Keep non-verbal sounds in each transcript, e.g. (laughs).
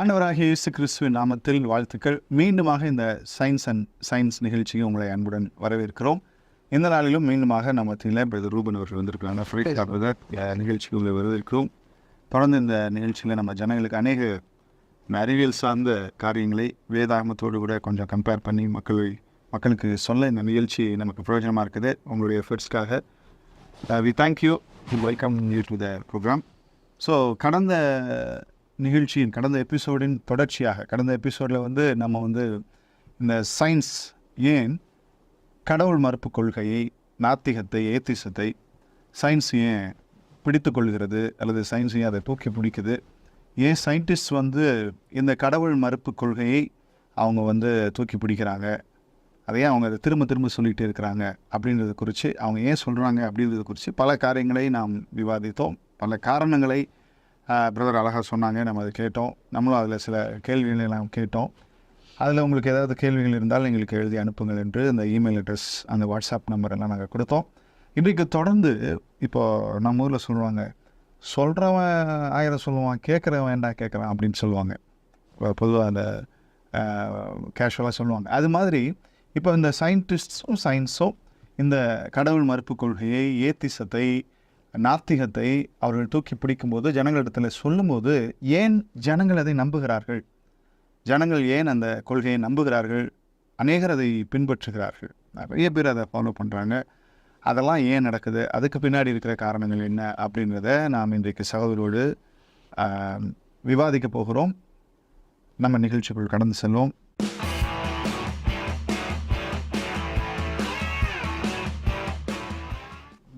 ஆண்டவராகிய இயேசு கிறிஸ்துவின் நாமத்தில் வாழ்த்துக்கள். மீண்டுமாக இந்த சயின்ஸ் அண்ட் சயின்ஸ் நிகழ்ச்சியை உங்களை அன்புடன் வரவேற்கிறோம். இந்த நாளிலும் மீண்டுமாக நம்ம மத்தியில் பிரதர் ரூபன் அவர்கள் வந்திருக்கிறாங்க ஃப்ரீட் பிரதர் நிகழ்ச்சிக்கு உங்களை வரவேற்கிறோம். தொடர்ந்து இந்த நிகழ்ச்சியில் நம்ம ஜனங்களுக்கு அநேக அறிவியல் சார்ந்த காரியங்களை வேதாகமத்தோடு கூட கொஞ்சம் கம்பேர் பண்ணி மக்கள் மக்களுக்கு சொல்ல இந்த நிகழ்ச்சி நமக்கு பிரயோஜனமாக இருக்குது. உங்களுடைய எஃபர்ட்ஸ்க்காக we thank you welcome you to the program so கடந்த நிகழ்ச்சியின் கடந்த எபிசோடின் தொடர்ச்சியாக கடந்த எபிசோடில் வந்து நம்ம வந்து இந்த சயின்ஸ் ஏன் கடவுள் மறுப்பு கொள்கையை நாத்திகத்தை ஏத்திசத்தை சயின்ஸ் ஏன் பிடித்து கொள்கிறது அல்லது சயின்ஸ் ஏன் அதை தூக்கி பிடிக்குது ஏன் சயின்டிஸ்ட் வந்து இந்த கடவுள் மறுப்பு கொள்கையை அவங்க வந்து தூக்கி பிடிக்கிறாங்க அதையே அவங்க அதை திரும்ப திரும்ப சொல்லிகிட்டே இருக்கிறாங்க அப்படின்றத குறித்து அவங்க ஏன் சொல்கிறாங்க அப்படின்றத குறித்து பல காரியங்களை நாம் விவாதித்தோம் பல காரணங்களை பிரதர் அழகாக சொன்னாங்க. நம்ம அதை கேட்டோம். நம்மளும் அதில் சில கேள்விகளை நாம் கேட்டோம். அதில் உங்களுக்கு ஏதாவது கேள்விகள் இருந்தால் எங்களுக்கு எழுதி அனுப்புங்கள் என்று அந்த இமெயில் அட்ரஸ் அந்த வாட்ஸ்அப் நம்பர் எல்லாம் நாங்கள் கொடுத்தோம். இன்றைக்கு தொடர்ந்து இப்போது நம்ம ஊரில் சொல்லுவாங்க சொல்கிறவன் ஆயிரம் சொல்லுவான் கேட்குறவன் வேண்டாம் கேட்குறான் அப்படின்னு சொல்லுவாங்க. பொதுவாக அந்த கேஷுவலாக சொல்லுவாங்க. அது மாதிரி இப்போ இந்த சயின்டிஸ்ட்ஸும் சயின்ஸும் இந்த கடவுள் மறுப்பு கொள்கையை ஏத்திசத்தை நாத்திகத்தை அவர்கள் தூக்கி பிடிக்கும்போது ஜனங்களிடத்தில் சொல்லும்போது ஏன் ஜனங்கள் அதை நம்புகிறார்கள்? ஜனங்கள் ஏன் அந்த கொள்கையை நம்புகிறார்கள்? அநேகர் அதை பின்பற்றுகிறார்கள். நிறைய பேர் அதை ஃபாலோ பண்ணுறாங்க அதெல்லாம் ஏன் நடக்குது? அதுக்கு பின்னாடி இருக்கிற காரணங்கள் என்ன? அப்படின்றத நாம் இன்றைக்கு சகோதரோடு விவாதிக்க போகிறோம். நம்ம நிகழ்ச்சிக்குள் கடந்து செல்வோம்.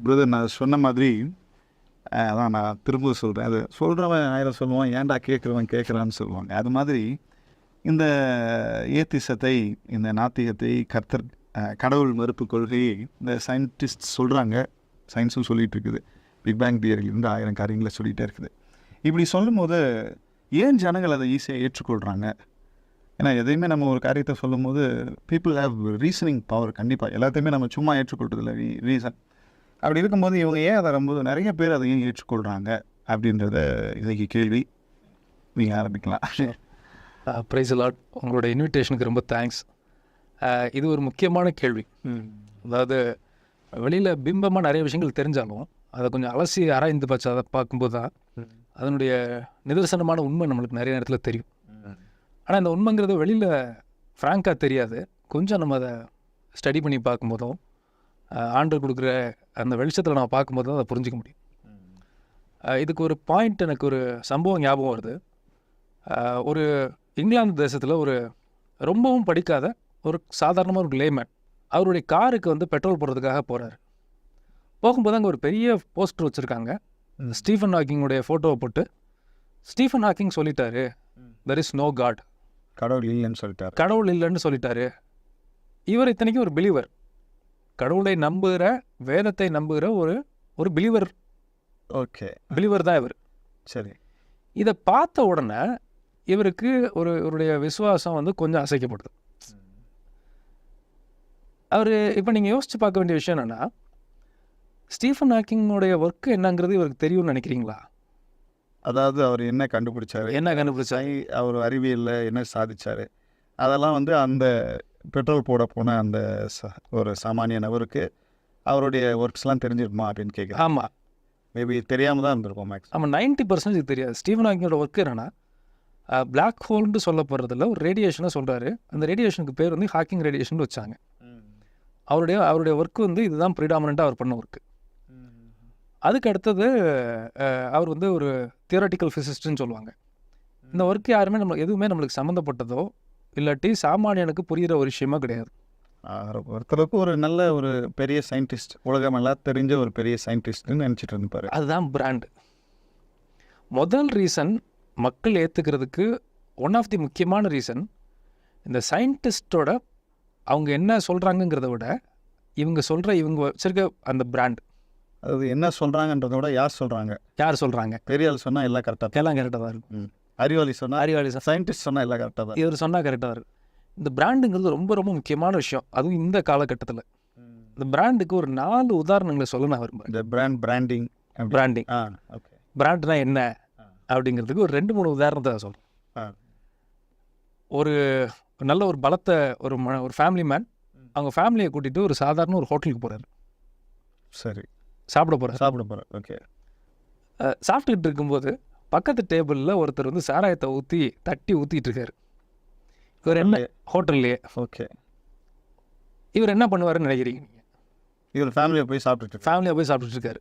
பிரதர் நான் சொன்ன மாதிரி அதான் நான் திரும்ப சொல்கிறேன் அது சொல்கிறவன் ஆயிரம் சொல்லுவான் ஏன்டா கேட்குறவன் கேட்குறான்னு சொல்லுவாங்க. அது மாதிரி இந்த ஏத்திசத்தை இந்த நாத்திகத்தை கர்த்தர் கடவுள் மறுப்பு கொள்கையை இந்த சயின்டிஸ்ட் சொல்கிறாங்க சயின்ஸும் சொல்லிகிட்டு இருக்குது. பிக் பேங் தியரிலிருந்து ஆயிரம் காரியங்களை சொல்லிகிட்டே இருக்குது. இப்படி சொல்லும்போது ஏன் ஜனங்கள் அதை ஈஸியாக ஏற்றுக்கொள்கிறாங்க ஏன்னா எதையுமே நம்ம ஒரு காரியத்தை சொல்லும் போது பீப்புள் ஹேவ் ரீசனிங் பவர் கண்டிப்பாக எல்லாத்தையுமே நம்ம சும்மா ஏற்றுக்கொள்றதில்ல. ரீசன் அப்படி இருக்கும்போது இவங்க ஏன் அதை ரொம்ப நிறைய பேர் அதை ஏன் ஏற்றுக்கொள்கிறாங்க அப்படின்றத இன்றைக்கி கேள்வி. நீங்கள் ஆரம்பிக்கலாம். ப்ரைஸ் லாட் உங்களோட இன்விடேஷனுக்கு ரொம்ப தேங்க்ஸ் இது ஒரு முக்கியமான கேள்வி. அதாவது வெளியில் பிம்பமாக நிறைய விஷயங்கள் தெரிஞ்சாலும் அதை கொஞ்சம் அலசி ஆராய்ந்து பார்த்து அதை பார்க்கும்போது தான் அதனுடைய நிதர்சனமான உண்மை நம்மளுக்கு நிறைய நேரத்தில் தெரியும். ஆனால் இந்த உண்மைங்கிறது வெளியில் ஃப்ராங்காக தெரியாது. கொஞ்சம் நம்ம அதை ஸ்டடி பண்ணி பார்க்கும்போதும் ஆண்டு கொடுக்குற அந்த வெளிச்சத்தில் நம்ம பார்க்கும்போது தான் அதை புரிஞ்சிக்க முடியும். இதுக்கு ஒரு பாயிண்ட் எனக்கு ஒரு சம்பவம் ஞாபகம் வருது. ஒரு இங்கிலாந்து தேசத்தில் ஒரு ரொம்பவும் படிக்காத ஒரு சாதாரணமாக ஒரு லேமேன் அவருடைய காருக்கு வந்து பெட்ரோல் போடுறதுக்காக போகிறாரு போகும்போது அங்கே ஒரு பெரிய போஸ்டர் வச்சுருக்காங்க. ஸ்டீஃபன் ஹாக்கிங்குடைய ஃபோட்டோவை போட்டு ஸ்டீஃபன் ஹாக்கிங் சொல்லிட்டாரு தெர் இஸ் நோ காட் கடவுள் இல்லைன்னு சொல்லிட்டார். கடவுள் இல்லைன்னு சொல்லிட்டாரு. இவர் இத்தனைக்கும் ஒரு பிலீவர் கடவுளை நம்புகிற வேதத்தை நம்புகிற ஒரு ஒரு பிலீவர் ஓகே. பிலீவர் தான் இவர். சரி. இதை பார்த்த உடனே இவருக்கு ஒரு இவருடைய விசுவாசம் வந்து கொஞ்சம் அசைக்கப்படுது அவர் இப்போ நீங்கள் யோசித்து பார்க்க வேண்டிய விஷயம் என்னென்னா ஸ்டீஃபன் ஹாக்கிங்கோடைய ஒர்க்கு என்னங்கிறது இவருக்கு தெரியும்னு நினைக்கிறீங்களா? அதாவது அவர் என்ன கண்டுபிடிச்சாரு? என்ன கண்டுபிடிச்சா அவர் அறிவியலில் என்ன சாதிச்சார்? அதெல்லாம் வந்து அந்த பெட்ரோல் போட போன அந்த ஒரு சாமானிய நபருக்கு அவருடைய ஒர்க்ஸ்லாம் தெரிஞ்சிருக்குமா அப்படின்னு கேட்குறேன் ஆமாம் மேபி தெரியாமல் தான் இருந்திருக்கும் மேக்ஸ் ஆமாம் நைன்ட்டி பர்சன்டேஜ் தெரியாது. ஸ்டீஃபன் ஹாக்கிங்கோட ஒர்க் என்னென்னா பிளாக் ஹோல்னு சொல்லப்படுறதில்ல ஒரு ரேடியேஷனை சொல்கிறாரு அந்த ரேடியேஷனுக்கு பேர் வந்து ஹாக்கிங் ரேடியேஷன் வச்சாங்க. அவருடைய அவருடைய ஒர்க் வந்து இதுதான் ப்ரிடாமினண்ட்டாக அவர் பண்ண ஒர்க்கு அதுக்கு அடுத்தது அவர் வந்து ஒரு தியரட்டிக்கல் ஃபிசிஸ்ட்னு சொல்லுவாங்க. இந்த ஒர்க் யாருமே நம்ம எதுவுமே நம்மளுக்கு சம்மந்தப்பட்டதோ இல்லாட்டி சாமானியனுக்கு புரிகிற ஒரு விஷயமா கிடையாது. ஒருத்தருக்கு ஒரு நல்ல ஒரு பெரிய சயின்டிஸ்ட் உலகம் எல்லாம் தெரிஞ்ச ஒரு பெரிய சயின்டிஸ்ட்னு நினச்சிட்டு இருப்பார் அதுதான் பிராண்டு முதல் ரீசன் மக்கள் ஏற்றுக்கிறதுக்கு ஒன் ஆஃப் தி முக்கியமான ரீசன் இந்த சயின்டிஸ்டோட அவங்க என்ன சொல்கிறாங்கங்கிறத விட இவங்க சொல்கிற இவங்க வச்சிருக்க அந்த பிராண்ட் அது என்ன சொல்கிறாங்கன்றத விட யார் சொல்கிறாங்க யார் சொல்கிறாங்க பெரிய ஆள் சொன்னால் எல்லாம் கரெக்டாக எல்லாம் கரெக்டாக தான் இருக்கும். அறிவாளி சொன்னால் அறிவாளி சார் சயின்டிஸ்ட் சொன்னால் எல்லாம் கரெக்டாக தான் இவர் சொன்னால் கரெக்டாக இருக்கும் இந்த பிராண்டுங்கிறது ரொம்ப ரொம்ப முக்கியமான விஷயம். அதுவும் இந்த காலகட்டத்தில். இந்த பிராண்டுக்கு ஒரு நாலு உதாரணங்களை சொல்ல நான் விரும்புகிறேன் இந்த பிராண்ட் பிராண்டிங் பிராண்டிங் ஆ ஓகே பிராண்ட்னா என்ன அப்படிங்கிறதுக்கு ஒரு ரெண்டு மூணு உதாரணத்தை சொல்கிறேன் ஒரு நல்ல ஒரு பலத்த ஒரு ம ஒரு ஃபேமிலி மேன் அவங்க ஃபேமிலியை கூட்டிகிட்டு ஒரு சாதாரண ஒரு ஹோட்டலுக்கு போகிறாரு சரி. சாப்பிட போகிறார் சாப்பிட போகிறேன் ஓகே. சாப்பிட்டுக்கிட்டு இருக்கும்போது பக்கத்து டேபிளில் ஒருத்தர் வந்து சாராயத்தை ஊற்றி தட்டி ஊற்றிட்டு இருக்காரு இவர் என்ன ஹோட்டல்லையே ஓகே. இவர் என்ன பண்ணுவாருன்னு நினைக்கிறீங்க இவர் ஃபேமிலியை போய் சாப்பிட்டுட்டு ஃபேமிலியாக போய் சாப்பிட்டுட்டு இருக்காரு.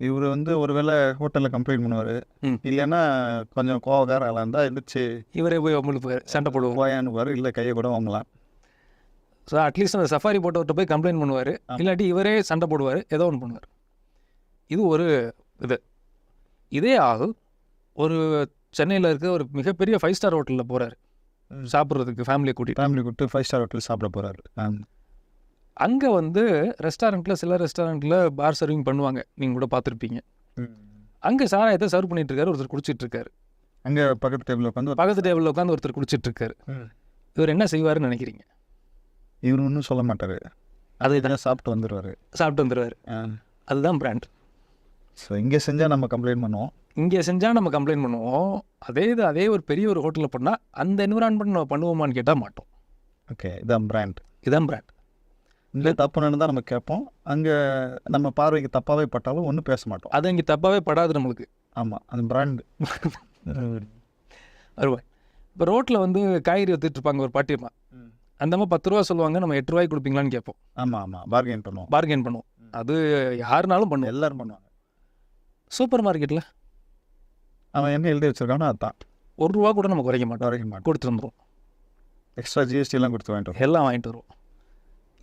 இவர் வந்து ஒருவேளை ஹோட்டலில் கம்ப்ளைண்ட் பண்ணுவார். ம். இல்லைன்னா கொஞ்சம் கோவக்காரம் இருந்தால் எழுந்திரிச்சு இவரே போய் உங்களுக்கு சண்டை போடுவோம் போயானுவார் இல்லை கையை கூட வாங்கலாம். ஸோ அட்லீஸ்ட் அந்த சஃபாரி போட்டவர்கிட்ட போய் கம்ப்ளைண்ட் பண்ணுவார். இல்லாட்டி இவரே சண்டை போடுவார் ஏதோ ஒன்று பண்ணுவார். இது ஒரு இது. இதே ஆள் ஒரு சென்னையில் இருக்க ஒரு மிகப்பெரிய ஃபைவ் ஸ்டார் ஹோட்டலில் போகிறாரு. சாப்பிட்றதுக்கு ஃபேமிலியை கூட்டிகிட்டு ஃபேமிலி கூப்பிட்டு ஃபைவ் ஸ்டார் ஹோட்டல் சாப்பிட போகிறாரு அங்கே வந்து ரெஸ்டாரண்ட்டில் சில ரெஸ்டாரண்ட்டில் பார் சர்விங் பண்ணுவாங்க. நீங்கள் கூட பார்த்துருப்பீங்க. அங்கே சாராயத்தை சர்வ் பண்ணிட்டு இருக்காரு. ஒருத்தர் குடிச்சிட்டு இருக்காரு. அங்கே பக்கத்து டேபிளில் உட்காந்து பக்கத்து டேபிளில் உட்காந்து ஒருத்தர் குடிச்சிட்டு இருக்காரு. இவர் என்ன செய்வாருன்னு நினைக்கிறீங்க? இவர் ஒன்றும் சொல்ல மாட்டார். அதை இதெல்லாம் சாப்பிட்டு வந்துடுவார் சாப்பிட்டு வந்துடுவார் அதுதான் பிராண்ட் ஸோ இங்கே செஞ்சால் நம்ம கம்ப்ளைண்ட் பண்ணுவோம். இங்கே செஞ்சால் நம்ம கம்ப்ளைண்ட் பண்ணுவோம். அதே இது அதே ஒரு பெரிய ஒரு ஹோட்டலில் பண்ணால் அந்த என்விரான்மெண்ட் நம்ம பண்ணுவோமான்னு கேட்டால் மாட்டோம். ஓகே இதான் பிராண்ட் இதுதான் பிராண்ட் இல்லை தப்பு நடந்தால் நம்ம கேட்போம். அங்கே நம்ம பார்வைக்கு தப்பாகவே பட்டாலும் ஒன்றும் பேச மாட்டோம். அது இங்கே தப்பாகவே படாது நம்மளுக்கு. ஆமாம் அது பிராண்டு (laughs) வருவாய். இப்போ ரோட்டில் வந்து காய்கறி வித்துட்டு இருப்பாங்க ஒரு பாட்டியம்மா அந்த மாதிரி பத்து ரூபா சொல்லுவாங்க நம்ம எட்டு ரூபாய்க்கு கொடுப்பீங்களான்னு கேட்போம். ஆமாம் ஆமாம் பார்கெயின் பண்ணுவோம். பார்கெயின் பண்ணுவோம். அது யாருனாலும் பண்ணுவோம். எல்லாரும் பண்ணுவாங்க. சூப்பர் மார்க்கெட்டில் அவன் என்ன எழுதி வச்சிருக்கானோ அதுதான் ஒரு ரூபா கூட நம்ம குறைக்க மாட்டோம். குறைக்க மாட்டோம். கொடுத்து வந்துடும் எக்ஸ்ட்ரா ஜிஎஸ்டிலாம் கொடுத்து வாங்கிட்டு எல்லாம் வாங்கிட்டு வருவோம்.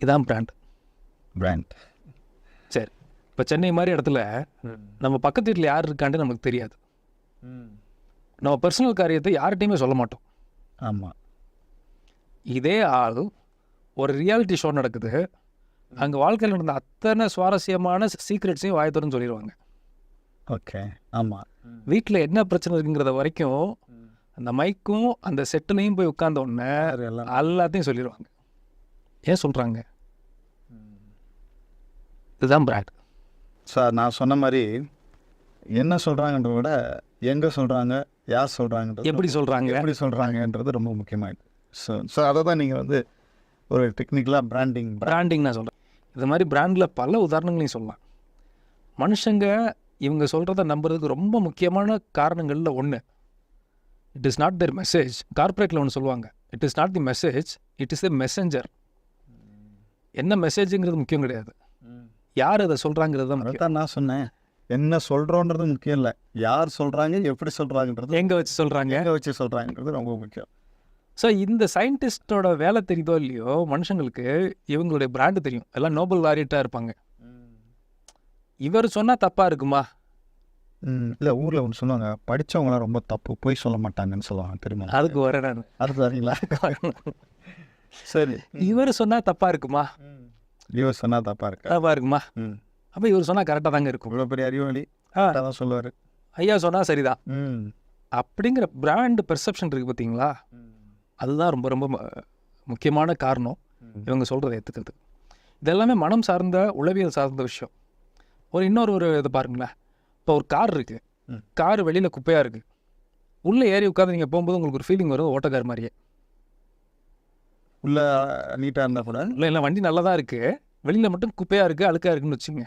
இதான் பிராண்ட் பிராண்ட் சரி. இப்போ சென்னை மாதிரி இடத்துல நம்ம பக்கத்து வீட்டில் யார் இருக்கான்னு நமக்கு தெரியாது. நம்ம பர்சனல் காரியத்தை யார்கிட்டையுமே சொல்ல மாட்டோம். ஆமாம் இதே ஆள் ஒரு ரியாலிட்டி ஷோ நடக்குது. அங்கே வாழ்க்கையில் நடந்த அத்தனை சுவாரஸ்யமான சீக்ரெட்ஸையும் வாயத்தோன்னு சொல்லிடுவாங்க ஓகே. ஆமாம் வீட்டில் என்ன பிரச்சனை இருக்குங்கிறத வரைக்கும் அந்த மைக்கும் அந்த செட்டிலையும் போய் உட்கார்ந்த உடனே எல்லாத்தையும் சொல்லிடுவாங்க ஏன் சொல்கிறாங்க இதுதான் பிராண்ட் சார் நான் சொன்ன மாதிரி என்ன சொல்கிறாங்கன்றத விட எங்கே சொல்கிறாங்க யார் சொல்கிறாங்கன்றது எப்படி சொல்கிறாங்க எப்படி சொல்கிறாங்கன்றது ரொம்ப முக்கியமாயிடுது ஸோ ஸோ அதை தான் நீங்கள் வந்து ஒரு டெக்னிக்கலாக பிராண்டிங் பிராண்டிங் நான் சொல்கிறேன் இது மாதிரி பிராண்டில் பல உதாரணங்களையும் சொல்லலாம். மனுஷங்க இவங்க சொல்கிறத நம்புறதுக்கு ரொம்ப முக்கியமான காரணங்களில் ஒன்று it is not their message கார்ப்பரேட்டில் ஒன்று சொல்லுவாங்க. It is not the message it is the messenger என்ன மெசேஜுங்கிறது முக்கியம் கிடையாது. யார் அதை சொல்கிறாங்கிறது தான் தான் நான் சொன்னேன். என்ன சொல்கிறோன்றது முக்கியம் இல்லை. யார் சொல்கிறாங்க எப்படி சொல்கிறாங்கன்றது எங்கே வச்சு சொல்கிறாங்க எங்கே வச்சு சொல்கிறாங்கன்றது ரொம்ப முக்கியம். ஸோ இந்த சயின்டிஸ்டோட வேலை தெரியுதோ இல்லையோ மனுஷங்களுக்கு இவங்களுடைய பிராண்டு தெரியும். எல்லாம் நோபல் வாரியட்டாக இருப்பாங்க. இவர் சொன்னால் தப்பாக இருக்குமா? இல்லை ஊரில் ஒன்று சொல்லுவாங்க படித்தவங்களாம் ரொம்ப தப்பு போய் சொல்ல மாட்டாங்கன்னு சொல்லுவாங்க தெரியுமா? அதுக்கு வரேன் நான். அது சரிங்களா? (laughs) சரி. இவர் சொன்னால் தப்பாக இருக்குமா? இவர் சொன்னால் தப்பாக இருக்கா? தப்பாக இருக்குமா? ம். அப்போ இவர் சொன்னால் கரெக்டாக தாங்க இருக்கும். இவ்வளோ பெரிய அறிவாளி ஆ. தான் சொல்லுவார். ஐயா சொன்னால் சரிதான் அப்படிங்கிற பிராண்ட் பெர்செப்ஷன் இருக்குது பார்த்தீங்களா அதுதான் ரொம்ப ரொம்ப முக்கியமான காரணம். இவங்க சொல்கிறத ஏற்றுக்கிறது இதெல்லாமே மனம் சார்ந்த உளவியல் சார்ந்த விஷயம். ஒரு இன்னொரு ஒரு இது பாருங்களேன். இப்போ ஒரு கார் இருக்குது. கார் வெளியில் குப்பையாக இருக்குது உள்ளே ஏறி உட்காந்து நீங்கள் போகும்போது உங்களுக்கு ஒரு ஃபீலிங் வரும் ஓட்டக்கார் மாதிரியே. உள்ள நீட்டாக இருந்தால் கூட? இல்லை இல்லை வண்டி நல்லா தான் இருக்குது வெளியில் மட்டும் குப்பையாக இருக்குது அழுக்காக இருக்குன்னு வச்சுங்க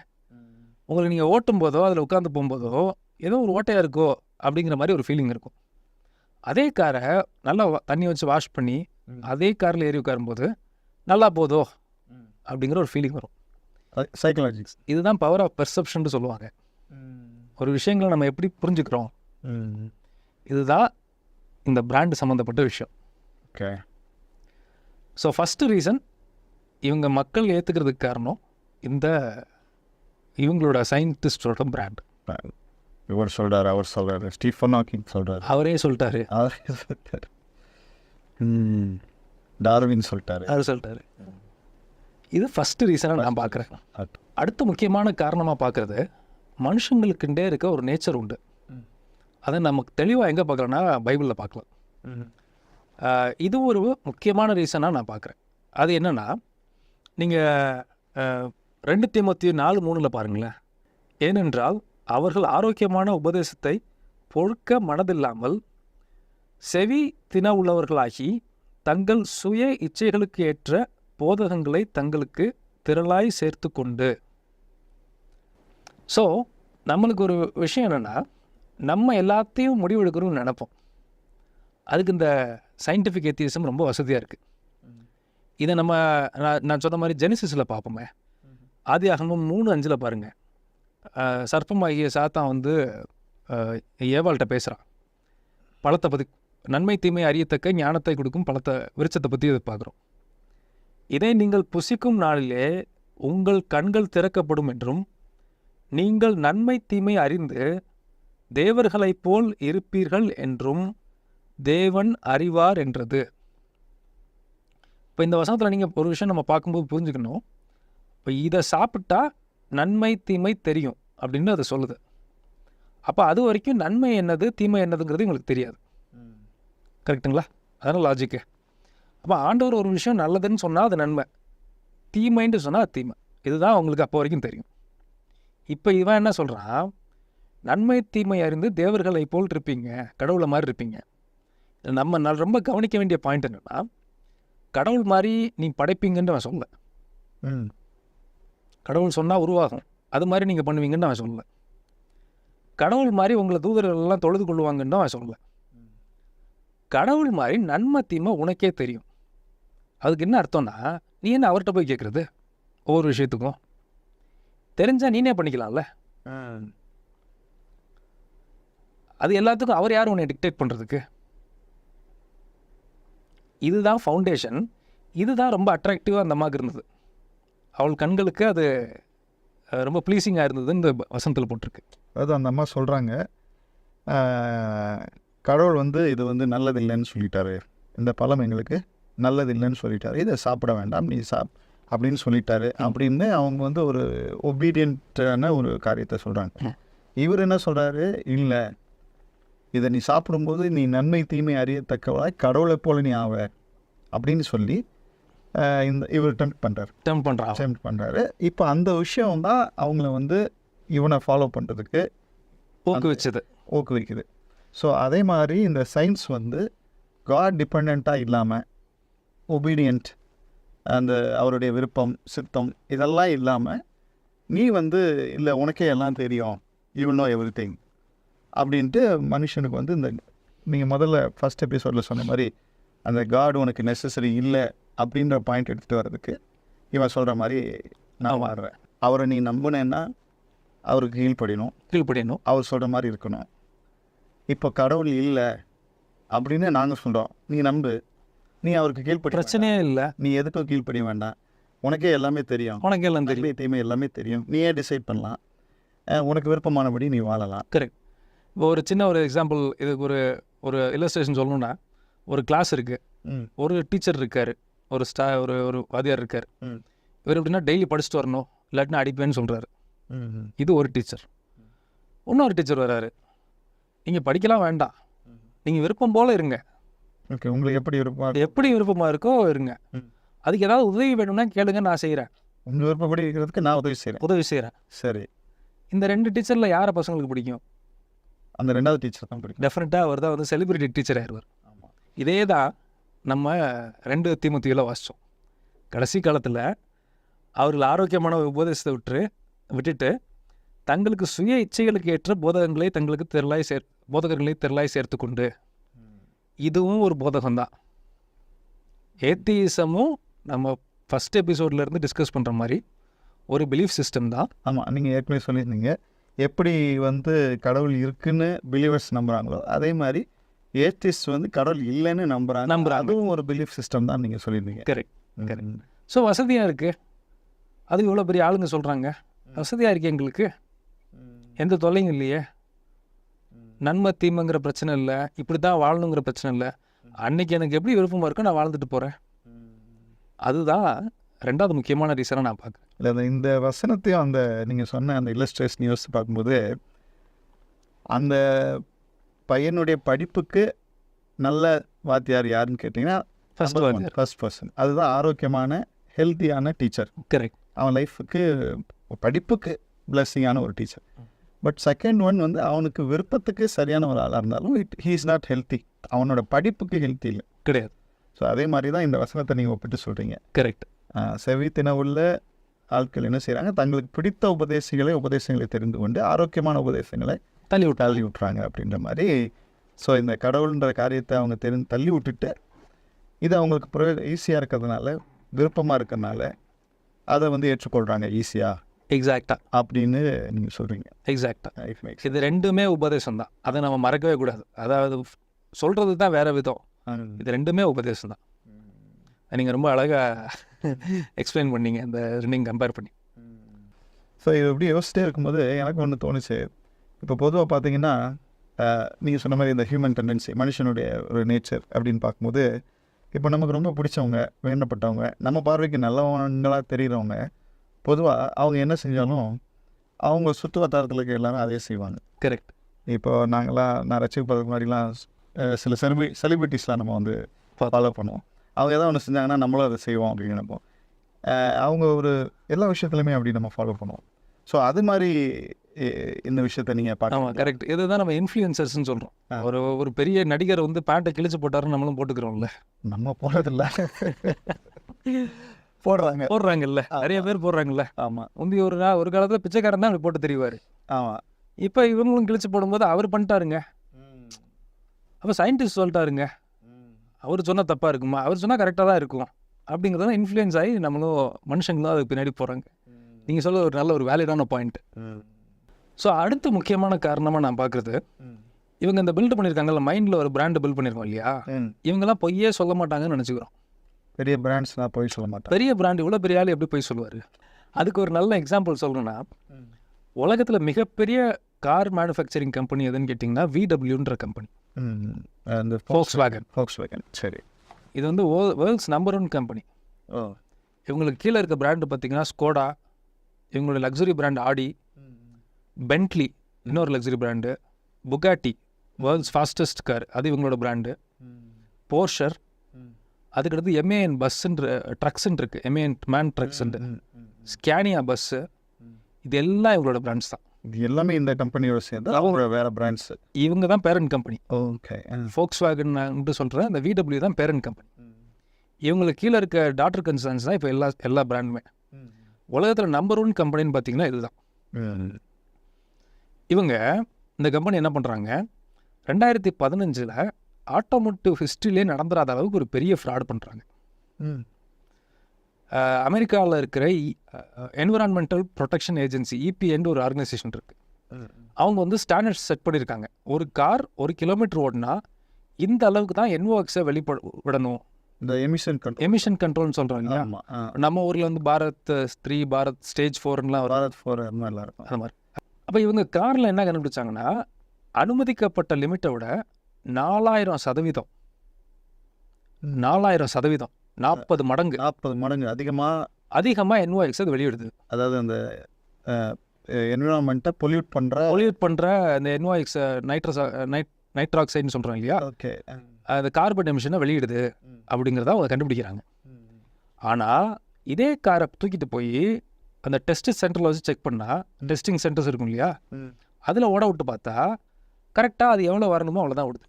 உங்களுக்கு நீங்கள் ஓட்டும் போதோ அதில் உட்காந்து போகும்போதோ ஏதோ ஒரு ஓட்டையாக இருக்கோ அப்படிங்கிற மாதிரி ஒரு ஃபீலிங் இருக்கும். அதே காரை நல்லா தண்ணி வச்சு வாஷ் பண்ணி. அதே காரில் ஏறி உட்காரும்போது நல்லா போதோ அப்படிங்கிற ஒரு ஃபீலிங் வரும். சைக்கலாஜிக்ஸ் இதுதான் பவர் ஆஃப் பெர்செப்ஷன் சொல்லுவாங்க. ஒரு விஷயங்களை நம்ம எப்படி புரிஞ்சுக்கிறோம்? இதுதான் இந்த பிராண்டு சம்மந்தப்பட்ட விஷயம். ஓகே ஸோ ஃபஸ்ட்டு ரீசன் இவங்க மக்கள் ஏற்றுக்கிறதுக்கு காரணம் இந்த இவங்களோட சயின்டிஸ்டோட பிராண்ட் இவர் சொல்கிறார் அவர் சொல்கிறாரு ஸ்டீஃபன் ஹாக்கிங் சொல்கிறாரு அவரே சொல்லிட்டாரு. அவரே சொல்லிட்டாரு. ம். டார்வின் சொல்லிட்டாரு. அவர் சொல்லிட்டாரு. இது ஃபஸ்ட்டு ரீசனாக நான் பார்க்குறேன் அடுத்த முக்கியமான காரணமாக பார்க்குறது மனுஷங்களுக்குண்டே இருக்க ஒரு நேச்சர் உண்டு. அதை நமக்கு தெளிவாக எங்கே பார்க்கலாம்னா பைபிளில் பார்க்கலாம் இது ஒரு முக்கியமான ரீசனாக நான் பார்க்குறேன் அது என்னென்னா நீங்கள் ரெண்டு தீமத்தி நாலு மூணில் பாருங்களேன். ஏனென்றால் அவர்கள் ஆரோக்கியமான உபதேசத்தை பொறுக்க மனதில்லாமல் செவி தின உள்ளவர்களாகி தங்கள் சுய இச்சைகளுக்கு ஏற்ற போதகங்களை தங்களுக்கு திரளாய் சேர்த்து கொண்டு. ஸோ நம்மளுக்கு ஒரு விஷயம் என்னென்னா நம்ம எல்லாத்தையும் முடிவெடுக்கணும்னு நினைப்போம். அதுக்கு இந்த சயின்டிஃபிக் எத்தியசம் ரொம்ப வசதியாக இருக்குது இதை நம்ம நான் நான் சொன்ன மாதிரி ஜெனிசிஸில் பார்ப்போமே. ஆதி அகமம் மூணு அஞ்சில் பாருங்கள் சர்ப்பமாகிய சாத்தான் வந்து ஏவாள்கிட்ட பேசுகிறான் பழத்தை பற்றி நன்மை தீமை அறியத்தக்க ஞானத்தை கொடுக்கும் பழத்தை விருட்சத்தை பற்றி பார்க்குறோம் இதை நீங்கள் புசிக்கும் நாளிலே உங்கள் கண்கள் திறக்கப்படும் என்றும் நீங்கள் நன்மை தீமை அறிந்து தேவர்களைப் போல் இருப்பீர்கள் என்றும் தேவன் அறிவார் என்றது. இப்போ இந்த வசனத்தில் நீங்கள் ஒரு விஷயம் நம்ம பார்க்கும்போது புரிஞ்சுக்கணும். இப்போ இதை சாப்பிட்டா நன்மை தீமை தெரியும் அப்படின்னு அது சொல்லுது. அப்போ அது வரைக்கும் நன்மை என்னது தீமை என்னதுங்கிறது உங்களுக்கு தெரியாது. கரெக்ட்டுங்களா அதான் லாஜிக்கு அப்போ ஆண்டவர் ஒரு விஷயம் நல்லதுன்னு சொன்னால் அது நன்மை. தீமைன்னு சொன்னால் அது தீமை. இதுதான் அவங்களுக்கு அப்போ வரைக்கும் தெரியும். இப்போ இவன் என்ன சொல்கிறான் நன்மை தீமை அறிந்து தேவர்களை போல் இருப்பீங்க. கடவுளை மாதிரி இருப்பீங்க. நம்ம நான் ரொம்ப கவனிக்க வேண்டிய பாயிண்ட் என்னென்னா கடவுள் மாதிரி நீ படைப்பீங்கன்னு அவன் சொல்ல கடவுள் சொன்னால் உருவாகும். அது மாதிரி நீங்கள் பண்ணுவீங்கன்னு அவன் சொல்லல. கடவுள் மாதிரி உங்களை தூதர்கள் எல்லாம் தொழுது கொள்வாங்கன்னு அவன் சொல்லல. கடவுள் மாதிரி நன்மை தீமை உனக்கே தெரியும். அதுக்கு என்ன அர்த்தம்னா நீ என்ன அவர்கிட்ட போய் கேட்குறது ஒவ்வொரு விஷயத்துக்கும். தெரிஞ்சா நீனே பண்ணிக்கலாம்ல. அது எல்லாத்துக்கும் அவர் யார் உன்னை டிக்டேட் பண்ணுறதுக்கு இதுதான் ஃபவுண்டேஷன் இதுதான் ரொம்ப அட்ராக்டிவாக அந்த அம்மாவுக்கு இருந்தது. அவள் கண்களுக்கு அது ரொம்ப ப்ளீஸிங்காக இருந்தது இந்த வசனத்தில் போட்டிருக்கு. அதாவது அந்த அம்மா சொல்கிறாங்க கடவுள் வந்து இது வந்து நல்லதில்லைன்னு சொல்லிட்டாரு. இந்த பழம் எங்களுக்கு நல்லதில்லைன்னு சொல்லிட்டாரு. இதை சாப்பிட வேண்டாம் நீ சாப் அப்படின்னு சொல்லிட்டாரு. அப்படின்னு அவங்க வந்து ஒரு ஒபீடியன்ட்டான ஒரு காரியத்தை சொல்கிறாங்க. இவர் என்ன சொல்கிறாரு இல்லை. இதை நீ சாப்பிடும்போது நீ நன்மை தீமை அறியத்தக்கவாய் கடவுளை போல நீ ஆவ. அப்படின்னு சொல்லி இந்த இவர் டெம்ப் பண்ணுறாரு டெம் பண்ணுறான் அட்டெம்ப்ட் பண்ணுறாரு இப்போ அந்த விஷயம் தான் அவங்கள வந்து இவனை ஃபாலோ பண்ணுறதுக்கு ஊக்குவிச்சது. ஊக்குவிக்குது. ஸோ அதே மாதிரி இந்த சயின்ஸ் வந்து காட் டிபெண்ட்டாக இல்லாமல் ஒபீடியன்ட் அந்த அவருடைய விருப்பம் சித்தம் இதெல்லாம் இல்லாமல் நீ வந்து இல்லை உனக்கே எல்லாம் தெரியும். யூ நோ எவ்ரி திங் அப்படின்ட்டு மனுஷனுக்கு வந்து இந்த நீங்கள் முதல்ல ஃபஸ்ட் எபிசோடில் சொன்ன மாதிரி அந்த காட் உனக்கு நெசசரி இல்லை அப்படின்ற பாயிண்ட் எடுத்துகிட்டு வர்றதுக்கு இவன் சொல்கிற மாதிரி நான். மாறுறேன் அவரை நீ நம்புனேன்னா அவருக்கு கீழ்ப்படியணும். கீழ்ப்படியணும். அவர் சொல்கிற மாதிரி இருக்கணும். இப்போ கடவுள் இல்லை அப்படின்னு நாங்கள் சொல்கிறோம் நீ நம்பு. நீ அவருக்கு கீழ்ப்படி பிரச்சனையே இல்லை. நீ எதுக்கும் கீழ்ப்படிய வேண்டாம். உனக்கே எல்லாமே தெரியும். உனக்கு எல்லாம் தெரியும். தீமை எல்லாமே தெரியும். நீயே டிசைட் பண்ணலாம். உனக்கு விருப்பமானபடி நீ வாழலாம். கரெக்ட் இப்போ ஒரு சின்ன ஒரு எக்ஸாம்பிள் இதுக்கு ஒரு ஒரு இல்லஸ்ட்ரேஷன் சொல்லணும்னா ஒரு கிளாஸ் இருக்குது ஒரு டீச்சர் இருக்கார். ஒரு ஸ்டா ஒரு ஒரு வாதியார் இருக்கார். இவர் எப்படின்னா டெய்லி படிச்சுட்டு வரணும். இல்லாட்டினா அடிப்பேன்னு சொல்கிறாரு இது ஒரு டீச்சர் இன்னொரு டீச்சர் வராரு. நீங்கள் படிக்கலாம் வேண்டாம். நீங்கள் விருப்பம் போல் இருங்க. ஓகே உங்களுக்கு எப்படி விருப்பம் அது எப்படி விருப்பமாக இருக்கோ இருங்க. அதுக்கு ஏதாவது உதவி வேணும்னா கேளுங்க நான் செய்கிறேன் உங்கள் விருப்பப்படி இருக்கிறதுக்கு நான் உதவி செய்கிறேன் உதவி செய்கிறேன் சரி. இந்த ரெண்டு டீச்சரில் யாரை பசங்களுக்கு பிடிக்கும்? அந்த ரெண்டாவது டீச்சர் தான் பிடிக்கும். டெஃபினட்டாக அவர் தான் வந்து செலிபிரிட்டி டீச்சர் ஆயிடுவார் ஆமாம் இதே தான் நம்ம ரெண்டு தீமுத்தியில் வாசித்தோம் கடைசி காலத்தில் அவர்கள் ஆரோக்கியமான உபதேசத்தை விட்டு விட்டுட்டு தங்களுக்கு சுய இச்சைகளுக்கு ஏற்ற போதகங்களை தங்களுக்கு திரளாய் சேர் போதகர்களை திரளாய் சேர்த்து கொண்டு இதுவும் ஒரு போதகம்தான். ஏத்தியிசமும் நம்ம ஃபஸ்ட் எபிசோட்ல இருந்து டிஸ்கஸ் பண்ணுற மாதிரி ஒரு பிலீஃப் சிஸ்டம் தான். ஆமாம் நீங்கள் ஏற்கனவே சொல்லியிருந்தீங்க. எப்படி வந்து கடவுள் இருக்குன்னு பிலீவர்ஸ் நம்புகிறாங்களோ அதே மாதிரி ஏத்திஸ் வந்து கடவுள் இல்லைன்னு நம்புறாங்க. நம்புறாங்க. அதுவும் ஒரு பிலீஃப் சிஸ்டம் தான் நீங்கள் சொல்லியிருந்தீங்க. கரெக்ட் ம். ஸோ வசதியாக இருக்குது அது இவ்வளோ பெரிய ஆளுங்க சொல்கிறாங்க வசதியாக இருக்கு எங்களுக்கு. எந்த தொல்லையும் இல்லையே. நன்மை தீமைங்கிற பிரச்சனை இல்லை இப்படி தான் வாழணுங்கிற பிரச்சனை இல்லை. அன்னைக்கு எனக்கு எப்படி விருப்பமாக இருக்கோ நான் வாழ்ந்துட்டு போகிறேன் அதுதான் ரெண்டாவது முக்கியமான ரீசனை நான் பார்க்குறேன். இல்லை இந்த வசனத்தையும் அந்த நீங்கள் சொன்ன அந்த இல்லஸ்ட்ரேஷன் யோசித்து பார்க்கும்போது அந்த பையனுடைய படிப்புக்கு நல்ல வாத்தியார் யாருன்னு கேட்டிங்கன்னா ஃபர்ஸ்ட் வந்து ஃபர்ஸ்ட் பர்சன் அதுதான் ஆரோக்கியமான ஹெல்த்தியான டீச்சர் கரெக்ட் அவன் லைஃபுக்கு படிப்புக்கு பிளஸ்ஸிங்கான ஒரு டீச்சர் பட் செகண்ட் ஒன் வந்து அவனுக்கு விருப்பத்துக்கு சரியான ஒரு ஆளாக இருந்தாலும் it he is not healthy அவனோட படிப்புக்கு ஹெல்த்தி இல்லை. கிடையாது. ஸோ அதே மாதிரி தான் இந்த வசனத்தை நீங்கள் ஒப்பிட்டு சொல்கிறீங்க கரெக்ட் செவித்தின உள்ள ஆட்கள் என்ன செய்கிறாங்க தங்களுக்கு பிடித்த உபதேசங்களை உபதேசங்களை தெரிந்து கொண்டு ஆரோக்கியமான உபதேசங்களை தள்ளி விட்டா தள்ளி விட்றாங்க அப்படின்ற மாதிரி. ஸோ இந்த கடவுள்ன்ற காரியத்தை அவங்க தெரிந்து தள்ளி விட்டுட்டு இது அவங்களுக்கு ஈஸியாக இருக்கிறதுனால விருப்பமாக இருக்கிறதுனால அதை வந்து ஏற்றுக்கொள்கிறாங்க ஈஸியாக எக்ஸாக்டாக அப்படின்னு நீங்கள் சொல்கிறீங்க எக்ஸாக்டாக இது ரெண்டுமே உபதேசம் தான் அதை நம்ம மறக்கவே கூடாது. அதாவது சொல்கிறது தான் வேற விதம். இது ரெண்டுமே உபதேசம் தான் நீங்கள் ரொம்ப அழகாக எக்ஸ்பிளைன் பண்ணீங்க. இந்த ரெண்டையும் கம்பேர் பண்ணி. ஸோ இது எப்படி யோசிச்சிட்டே இருக்கும்போது எனக்கு ஒன்று தோணுச்சு. இப்போ பொதுவாக பார்த்தீங்கன்னா நீங்கள் சொன்ன மாதிரி இந்த ஹியூமன் டெண்டன்சி மனுஷனுடைய ஒரு நேச்சர் அப்படின்னு பார்க்கும்போது இப்போ நமக்கு ரொம்ப பிடிச்சவங்க வேண்டப்பட்டவங்க நம்ம பார்வைக்கு நல்லவங்களாக தெரிகிறவங்க பொதுவாக அவங்க என்ன செஞ்சாலும் அவங்க சுற்று வட்டாரத்தில் இருக்க எல்லாரும் அதே செய்வாங்க. கரெக்ட் இப்போ நாங்களாம் நான் ரசிப்பதுக்கு முன்னாடிலாம் சில செலிபிரி செலிபிரிட்டிஸ்லாம் நம்ம வந்து ஃபாலோ பண்ணுவோம். அவங்க ஏதாவது ஒன்று செஞ்சாங்கன்னா நம்மளும் அதை செய்வோம் அப்படின்னு நினைப்போம். அவங்க ஒரு எல்லா விஷயத்துலையுமே அப்படி நம்ம ஃபாலோ பண்ணுவோம். ஸோ அது மாதிரி இந்த விஷயத்த நீங்கள் பார்க்கலாம் கரெக்ட் இதுதான் நம்ம இன்ஃப்ளூயன்சர்ஸ்னு சொல்கிறோம். ஒரு ஒரு பெரிய நடிகர் வந்து பேண்ட்டை கிழிச்சு போட்டாருன்னு நம்மளும் போட்டுக்கிறோம்ல. நம்ம போகிறதில்ல போடுறாங்க. போடுறாங்கல்ல. நிறைய பேர் போடுறாங்கல்ல. ஆமாம் முந்தி ஒரு நா- ஒரு காலத்தில் பிச்சைக்காரன் தான் அப்படி போட்டு தெரிவார். ஆமாம் இப்போ இவங்களும் கிழிச்சு போடும்போது அவர் பண்ணிட்டாருங்க. அப்போ சயின்டிஸ்ட் சொல்லிட்டாருங்க. அவர் சொன்னால் தப்பாக இருக்குமா? அவர் சொன்னால் கரெக்டாக தான் இருக்கும். அப்படிங்கிறத இன்ஃப்ளூயன்ஸ் ஆகி நம்மளும் மனுஷங்களும் அதுக்கு பின்னாடி போகிறாங்க நீங்கள் சொல்ல ஒரு நல்ல ஒரு வேலிடான பாயிண்ட் ஸோ அடுத்த முக்கியமான காரணமாக நான் பார்க்குறது இவங்க இந்த பில்ட் பண்ணியிருக்காங்கல்ல மைண்டில் ஒரு பிராண்டு பில்ட் பண்ணியிருக்கோம் இல்லையா. இவங்கெல்லாம் பொய்யே சொல்ல மாட்டாங்கன்னு நினச்சிக்கிறோம். பெரிய பிராண்ட்ஸ் நான் போய் சொல்ல மாட்டேன் பெரிய பிராண்ட் இவ்வளோ பெரிய ஆள் எப்படி போய் சொல்லுவார்? அதுக்கு ஒரு நல்ல எக்ஸாம்பிள் சொல்லணும்னா உலகத்தில் மிகப்பெரிய கார் மேனுஃபேக்சரிங் கம்பெனி எதுன்னு கேட்டிங்கன்னா விடபிள்யூன்ற கம்பெனி ம் அந்த ஃபோக்ஸ் வேகன் ஃபோக்ஸ் வேகன் சரி. இது வந்து வேர்ல்ட்ஸ் நம்பர் ஒன் கம்பெனி ஓ. இவங்களுக்கு கீழே இருக்க பிராண்டு பார்த்தீங்கன்னா ஸ்கோடா இவங்களோட லக்ஸுரி பிராண்ட் ஆடி பென்ட்லி இன்னொரு luxury brand Bugatti world's fastest car அது இவங்களோட பிராண்டு போர்ஷர் அதுக்கடுத்து எம்ஏஎன் பஸ்ஸுன்ற ட்ரக்ஸ்ன்னு இருக்குது எம்ஏஎன் மேன் ட்ரக்ஸ்ன்ட்டு ஸ்கேனியா பஸ்ஸு இது எல்லாம் இவங்களோட பிராண்ட்ஸ் தான். இது எல்லாமே இந்த கம்பெனியோட சேர்ந்து அவங்க வேற பிராண்ட்ஸ் இவங்க தான் parent company okay Volkswagen சொல்கிறேன் அந்த விடபிள்யூ தான் பேரண்ட் கம்பெனி இவங்களுக்கு கீழே இருக்க டாக்டர் கன்சர்ன்ஸ் தான் இப்போ எல்லா எல்லா பிராண்டுமே உலகத்தில் நம்பர் ஒன் கம்பெனின்னு பார்த்தீங்கன்னா இதுதான். இவங்க இந்த கம்பெனி என்ன பண்ணுறாங்க ரெண்டாயிரத்தி பதினஞ்சில் ஆட்டோமோட்டிவ் ஹிஸ்ட்ரியிலே நடந்துராத அளவுக்கு ஒரு பெரிய ஃப்ராட் பண்ணுறாங்க அமெரிக்காவில் இருக்கிற என்விரான்மெண்டல் ப்ரொடெக்ஷன் ஏஜென்சி இபிஎன்னு ஒரு ஆர்கனைசேஷன் இருக்குது அவங்க வந்து ஸ்டாண்டர்ட்ஸ் செட் பண்ணியிருக்காங்க ஒரு கார் ஒரு கிலோமீட்டர் ஓடினா இந்த அளவுக்கு தான் என்ஓஎக்ஸை வெளிப்பட விடணும். இந்த எமிஷன் கண்ட்ரோல் எமிஷன் கண்ட்ரோல்னு சொல்கிறோம் இல்லையா. நம்ம ஊரில் வந்து பாரத் த்ரீ பாரத் ஸ்டேஜ் ஃபோர்லாம் பாரத் ஃபோர் அது மாதிரிலாம் இருக்கும். அது மாதிரி. அப்போ இவங்க காரில் என்ன கண்டுபிடிச்சாங்கன்னா அனுமதிக்கப்பட்ட லிமிட்டை விட நாலாயிரம் சதவீதம். நாலாயிரம் சதவீதம். நாற்பது மடங்கு. நாற்பது மடங்கு. அதிகமாக அதிகமாக என்ஓஎக்ஸ் அது வெளியிடுது. அதாவது அந்த என்விரான்மெண்ட்டை பொல்யூட் பண்ணுற பொல்யூட் பண்ணுற இந்த என்ஓஎக்ஸ் நைட்ரஸ் நைட் நைட்ராக்சைடுன்னு சொல்கிறோம் இல்லையா? ஓகே. அந்த கார்பன் எமிஷனை வெளியிடுது அப்படிங்கிறத அவங்க கண்டுபிடிக்கிறாங்க. ஆனால் இதே காரை தூக்கிட்டு போய் அந்த டெஸ்ட் சென்டரில் வச்சு செக் பண்ணால் டெஸ்டிங் சென்டர்ஸ் இருக்கும் இல்லையா? அதில் ஓட விட்டு பார்த்தா கரெக்டாக அது எவ்வளோ வரணுமோ அவ்வளோதான் ஓடுது.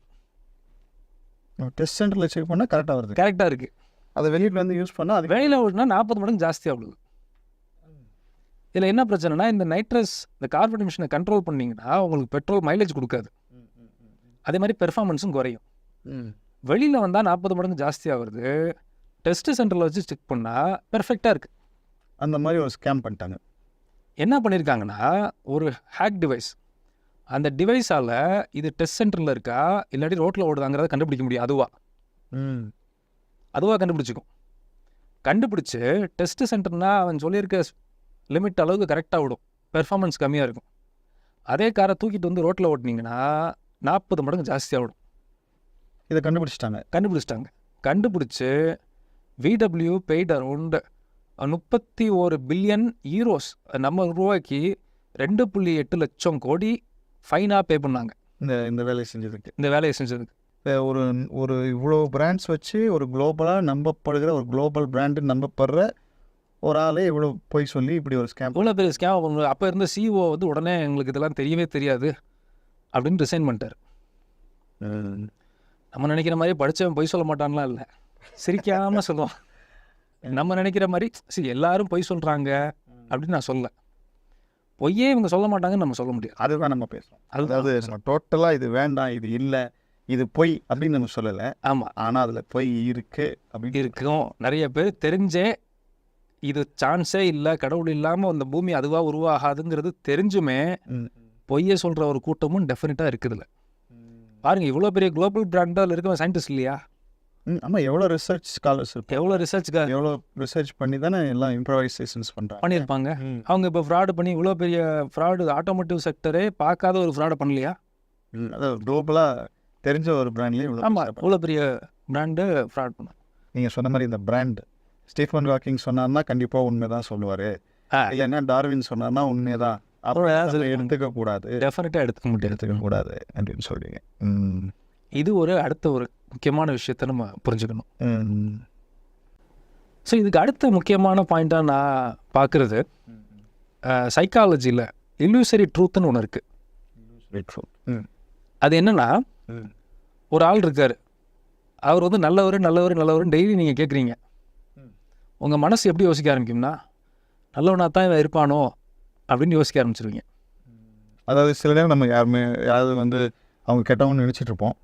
டெஸ்ட் சென்டரில் செக் பண்ணால் கரெக்டாக வருது. கரெக்டாக இருக்குது அதை வெளியில் வந்து யூஸ் பண்ணால் அது வெளியில் ஓடுனா நாற்பது மடங்கு ஜாஸ்தியாக விடுது இதில் என்ன பிரச்சனைனா இந்த நைட்ரஸ் இந்த கார்பன் எமிஷனை கண்ட்ரோல் பண்ணிங்கன்னா உங்களுக்கு பெட்ரோல் மைலேஜ் கொடுக்காது. அதே மாதிரி பெர்ஃபார்மன்ஸும் குறையும். வெளியில் வந்தால் நாற்பது மடங்கு ஜாஸ்தியாக வருது. டெஸ்ட் சென்டரில் வச்சு செக் பண்ணால் பெர்ஃபெக்டாக இருக்குது அந்த மாதிரி ஒரு ஸ்கேம் பண்ணிட்டாங்க. என்ன பண்ணியிருக்காங்கன்னா ஒரு ஹேக் டிவைஸ் அந்த டிவைஸால் இது டெஸ்ட் சென்டரில் இருக்கா? இல்லாட்டி ரோட்டில் ஓடுதாங்கிறத கண்டுபிடிக்க முடியும் அதுவா? ம். அதுவாக கண்டுபிடிச்சிக்கும். கண்டுபிடிச்சு டெஸ்ட் சென்டர்னா அவன் சொல்லியிருக்க லிமிட் அளவுக்கு கரெக்டாக விடும் பெர்ஃபார்மன்ஸ் கம்மியாக இருக்கும். அதே காரை தூக்கிட்டு வந்து ரோட்டில் ஓட்டினீங்கன்னா நாற்பது மடங்கு ஜாஸ்தியாக விடும் இதை கண்டுபிடிச்சிட்டாங்க. கண்டுபிடிச்சிட்டாங்க. கண்டுபிடிச்சு விடபிள்யூ பெய்ட் அரௌண்ட் முப்பத்தி ஒரு பில்லியன் ஈரோஸ் நம்ம ரூபாய்க்கு ரெண்டு புள்ளி எட்டு லட்சம் கோடி ஃபைனாக பே பண்ணாங்க. இந்த இந்த வேலையை செஞ்சதுக்கு. இந்த வேலையை செஞ்சதுக்கு. ஒரு ஒரு இவ்வளோ பிராண்ட்ஸ் வச்சு ஒரு குளோபலாக நம்பப்படுகிற ஒரு குளோபல் பிராண்டு நம்பப்படுற ஒரு ஆளே இவ்வளோ போய் சொல்லி இப்படி ஒரு ஸ்கேம் இவ்வளோ பெரிய ஸ்கேம் பண்ணு. அப்போ இருந்த சிஓ வந்து உடனே எங்களுக்கு இதெல்லாம் தெரியவே தெரியாது அப்படின்னு ரிசைன் பண்ணிட்டார். நம்ம நினைக்கிற மாதிரி படித்தவன் பொய் சொல்ல மாட்டான்லாம் இல்லை. சிரிக்காமல் சொல்லுவான். நம்ம நினைக்கிற மாதிரி சரி எல்லாரும் பொய் சொல்கிறாங்க அப்படின்னு நான் சொல்ல பொய்யே இவங்க சொல்ல மாட்டாங்கன்னு நம்ம சொல்ல முடியாது. அதுதான் நம்ம பேசுகிறோம் அதாவது நம்ம டோட்டலாக இது வேண்டாம் இது இல்லை இது பொய் அப்படின்னு நம்ம சொல்லலை. ஆமாம் ஆனால் அதில் பொய் இருக்கு அப்படின்னு இருக்கும். நிறைய பேர் தெரிஞ்சே இது சான்ஸே இல்லை கடவுள் இல்லாமல் அந்த பூமி அதுவாக உருவாகாதுங்கிறது தெரிஞ்சுமே பொய்யை சொல்கிற ஒரு கூட்டமும் டெஃபினட்டாக இருக்குதுல்ல பாருங்க இவ்வளோ பெரிய குளோபல் பிராண்டில் இருக்கவன் சயின்டிஸ்ட் இல்லையா? ஆமாம் எவ்வளோ ரிசர்ச் இருக்கு எவ்வளோ ரிசர்ச்க்காக எவ்வளோ ரிசர்ச் பண்ணி தானே எல்லாம் இம்ப்ரவைசேஷன்ஸ் பண்ணுறாங்க பண்ணியிருப்பாங்க அவங்க இப்போ ஃப்ராடு பண்ணி இவ்வளோ பெரிய ஃப்ராடு ஆட்டோமோட்டிவ் செக்டரே பார்க்காத ஒரு ஃப்ராடை பண்ணலையா? அதாவது குளோபலாக தெரிஞ்ச ஒரு பிராண்ட்லேயும் ஆமாம் இவ்வளோ பெரிய பிராண்டு ஃப்ராட் பண்ண. நீங்கள் சொன்ன மாதிரி இந்த பிராண்ட் ஸ்டீஃபன் வாக்கிங் சொன்னார்னா கண்டிப்பாக உண்மை தான் சொல்லுவார். இல்லைன்னா டார்வின் சொன்னார்னா உண்மை தான் அப்புறம் எடுத்துக்க கூடாது டெஃபினட்டாக எடுத்துக்க முடியாது. எடுத்துக்க கூடாது அப்படின்னு சொல்றீங்க. ம். இது ஒரு அடுத்த ஒரு முக்கியமான விஷயத்த நம்ம புரிஞ்சுக்கணும். ஸோ இதுக்கு அடுத்த முக்கியமான பாயிண்ட்டாக நான் பார்க்குறது சைக்காலஜியில் இல்லூசரி ட்ரூத்துன்னு ஒன்று இருக்குது ம். அது என்னென்னா. ஒரு ஆள் இருக்கார். அவர் வந்து நல்லவர் நல்லவர் நல்லவர் டெய்லி நீங்கள் கேட்குறீங்க. உங்கள் மனசு எப்படி யோசிக்க ஆரம்பிக்கும்னா நல்லவனாக தான் இவன் இருப்பானோ? அப்படின்னு யோசிக்க ஆரம்பிச்சிருவீங்க. அதாவது சில நேரம் நம்ம யாருமே யாராவது வந்து அவங்க கெட்டவங்கன்னு நினச்சிட்டு இருப்போம்.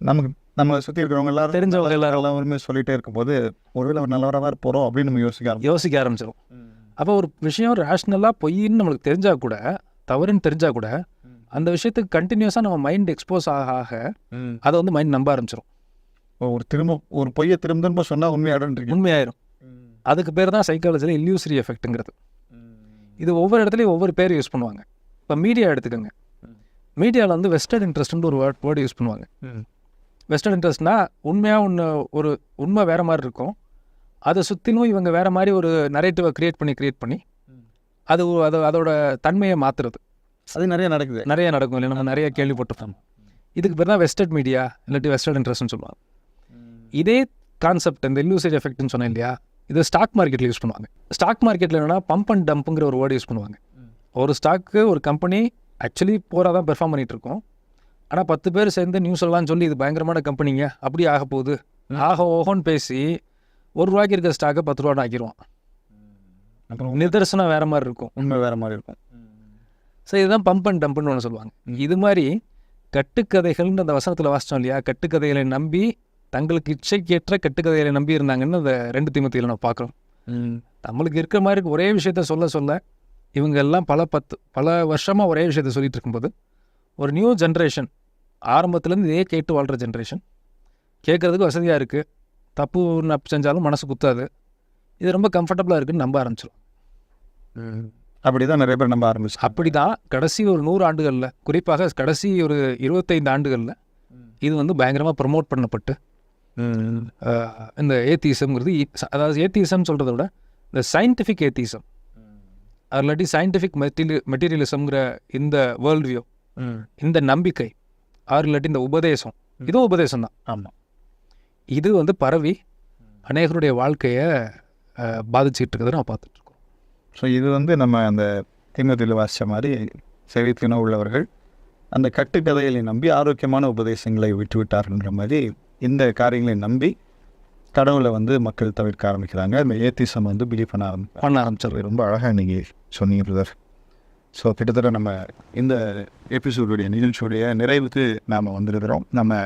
நமக்கு நம்ம சுற்றி இருக்கிறவங்க எல்லாரும் தெரிஞ்சவங்க எல்லாரும். எல்லாருமே சொல்லிட்டே இருக்கும்போது ஒருவேளை அவர் நல்லவராக தான் இருப்போம் அப்படின்னு நம்ம யோசிக்க ஆரம்பிச்சோம் யோசிக்க ஆரம்பிச்சிடும் அப்போ ஒரு விஷயம் ரேஷ்னலாக பொய்ன்னு நம்மளுக்கு தெரிஞ்சால் கூட தவறுன்னு தெரிஞ்சால் கூட அந்த விஷயத்துக்கு கண்டினியூஸாக நம்ம மைண்ட் எக்ஸ்போஸ் ஆக ஆக அதை வந்து மைண்ட் நம்ப ஆரம்பிச்சிடும் ஒரு திரும்ப ஒரு பொய்யை திரும்ப திரும்ப சொன்னால் உண்மையாடுன்றீங்க. உண்மையாயிரும். அதுக்கு பேர் தான் சைக்காலஜியில் இல்லியூசரி எஃபெக்ட்டுங்கிறது இது ஒவ்வொரு இடத்துலையும் ஒவ்வொரு பேர் யூஸ் பண்ணுவாங்க. இப்போ மீடியா எடுத்துக்கோங்க. மீடியாவில் வந்து வெஸ்டர்ன் இன்ட்ரெஸ்ட்னு ஒரு வேர்ட் வேர்டு யூஸ் பண்ணுவாங்க. வெஸ்டர்ன் இன்ட்ரெஸ்ட்னா உண்மையாக ஒன்று ஒரு உண்மை வேறு மாதிரி இருக்கும். அதை சுற்றிலும் இவங்க வேறு மாதிரி ஒரு நரேட்டிவை க்ரியேட் பண்ணி க்ரியேட் பண்ணி அது அது அதோட தன்மையை மாற்றுறது அது நிறைய நடக்குது. நிறைய நடக்கும் இல்லை நம்ம நிறைய கேள்விப்பட்டிருக்கோம் இதுக்கு பேர் தான் வெஸ்டர்ட் மீடியா இல்லாட்டி வெஸ்டர்ன் இன்ட்ரெஸ்ட்னு சொல்லுவாங்க. இதே கான்செப்ட் இந்த இல்லூசரி எஃபெக்ட்னு சொன்னேன் இல்லையா? இது ஸ்டாக் மார்க்கெட்டில் யூஸ் பண்ணுவாங்க. ஸ்டாக் மார்க்கெட்டில் என்னன்னா பம்ப் அண்ட் டம்ப்புங்கிற ஒரு வேர்டு யூஸ் பண்ணுவாங்க. ஒரு ஸ்டாக்கு ஒரு கம்பெனி ஆக்சுவலி போராக தான் பெர்ஃபார்ம் பண்ணிட்டு இருக்கோம். ஆனால் பத்து பேர் சேர்ந்து நியூஸ் எல்லாம் சொல்லி இது பயங்கரமான கம்பெனிங்க அப்படி ஆக போகுது. ஆக ஓஹோன்னு பேசி ஒரு ரூபாய்க்கு இருக்கிற ஸ்டாக்கை பத்து ரூபான்னு ஆக்கிடுவான் அப்புறம் நிதர்சனம் வேற மாதிரி இருக்கும். உண்மை வேற மாதிரி இருக்கும். ஸோ இதுதான் பம்ப் அண்ட் டம்ப்னு ஒன்று சொல்லுவாங்க. இது மாதிரி கட்டுக்கதைகள்னு அந்த வசனத்தில் வாசித்தோம் இல்லையா? கட்டுக்கதைகளை நம்பி தங்களுக்கு இச்சைக்கேற்ற கட்டுக்கதைகளை நம்பி இருந்தாங்கன்னு அந்த ரெண்டு திமுத்தியில் நம்ம பார்க்குறோம். நம்மளுக்கு இருக்கிற மாதிரி ஒரே விஷயத்த சொல்ல சொல்ல இவங்க எல்லாம் பல பத்து பல வருஷமாக ஒரே விஷயத்த சொல்லிட்டு இருக்கும்போது ஒரு நியூ ஜென்ரேஷன் ஆரம்பத்துலேருந்து இதே கேட்டு வாழ்கிற ஜென்ரேஷன் கேட்குறதுக்கு வசதியாக இருக்குது தப்பு நப்பு செஞ்சாலும் மனசு குத்தாது. இது ரொம்ப கம்ஃபர்டபுளாக இருக்குன்னு நம்ப ஆரம்பிச்சிடும் அப்படிதான் நிறைய பேர் நம்ப ஆரம்பிச்சு அப்படி தான் கடைசி ஒரு நூறு ஆண்டுகளில் குறிப்பாக கடைசி ஒரு இருபத்தைந்து ஆண்டுகளில் இது வந்து பயங்கரமாக ப்ரமோட் பண்ணப்பட்டு இந்த ஏத்தீசம்ங்கிறது அதாவது ஏத்தீசம் சொல்கிறத விட இந்த சயின்டிஃபிக் ஏத்தீசம் அது இல்லாட்டி சயின்டிஃபிக் மெட்டீரியல் மெட்டீரியலிசம்ங்கிற இந்த வேர்ல்ட் வியூ இந்த நம்பிக்கை ஆர் இல்லாட்டி இந்த உபதேசம். இதுவும் உபதேசம் தான் ஆமாம் இது வந்து பரவி அநேகருடைய வாழ்க்கையை பாதிச்சுக்கிட்டு இருக்கிறத நான் பார்த்துட்ருக்கோம். ஸோ இது வந்து நம்ம அந்த திமுகத்தில் வாசித்த மாதிரி செவித்தின உள்ளவர்கள் அந்த கட்டுக்கதைகளை நம்பி ஆரோக்கியமான உபதேசங்களை விட்டுவிட்டார்கள்ன்ற மாதிரி இந்த காரியங்களை நம்பி கடவுளை வந்து மக்கள் தவிர்க்க ஆரம்பிக்கிறாங்க. இந்த ஏத்திசம் வந்து பிலீவ் பண்ண ஆரம்பிக்கிறாங்க பண்ண ஆரம்பிச்சிடுறேன் ரொம்ப அழகாக நீங்கள் சொன்னீங்க பிரதர் ஸோ கிட்டத்தட்ட நம்ம இந்த எபிசோடுடைய நிகழ்ச்சியுடைய நிறைவுக்கு நாம் வந்திருக்கிறோம். நம்ம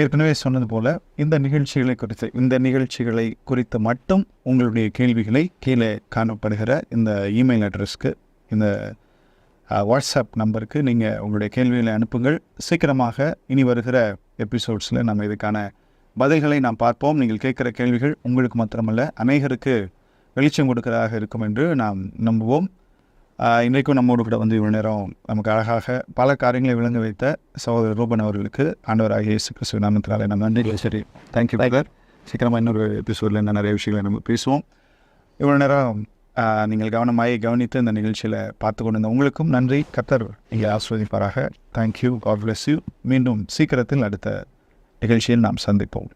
ஏற்கனவே சொன்னது போல் இந்த நிகழ்ச்சிகளை குறித்து இந்த நிகழ்ச்சிகளை குறித்து மட்டும் உங்களுடைய கேள்விகளை கீழே காணப்படுகிற இந்த இமெயில் அட்ரஸ்க்கு இந்த வாட்ஸ்அப் நம்பருக்கு நீங்கள் உங்களுடைய கேள்விகளை அனுப்புங்கள். சீக்கிரமாக இனி வருகிற எபிசோட்ஸில் நம்ம இதுக்கான பதில்களை நாம் பார்ப்போம். நீங்கள் கேட்குற கேள்விகள் உங்களுக்கு மாத்திரமல்ல அநேகருக்கு வெளிச்சம் கொடுக்கிறதாக இருக்கும் என்று நாம் நம்புவோம். இன்றைக்கும் நம்மோடு கூட வந்து இவ்வளோ நேரம் நமக்கு அழகாக பல காரியங்களை விளங்க வைத்த சகோதரர் ரூபன் அவர்களுக்கு ஆண்டவராகிய இயேசு கிறிஸ்துவ நாமத்தினாலே நம்ம நன்றி சரி தேங்க்யூ பிரதர் சீக்கிரமாக இன்னொரு எபிசோடில் என்ன நிறைய விஷயங்களை நம்ம பேசுவோம். இவ்வளோ நேரம் நீங்கள் கவனமாக கவனித்து இந்த நிகழ்ச்சியில் பார்த்து கொண்டிருந்த உங்களுக்கும் நன்றி. கத்தர் இங்கே ஆஸ்வதிப்பாராக thank you God bless you மீண்டும் சீக்கிரத்தில் அடுத்த நிகழ்ச்சியில் நாம் சந்திப்போம்.